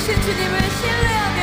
谢谢你们，谢谢你。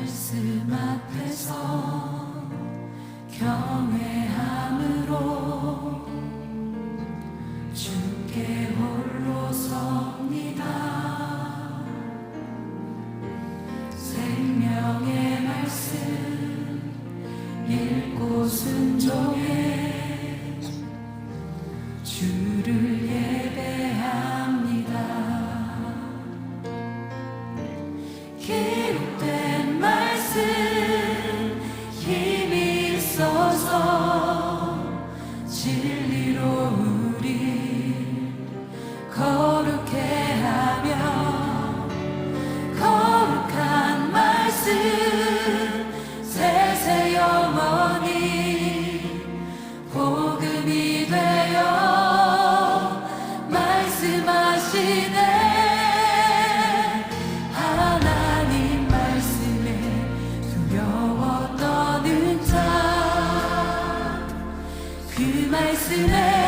말씀 앞에서 경외함으로 주께 홀로 섭니다. 생명의 말씀 읽고 순종해 mercy, mercy.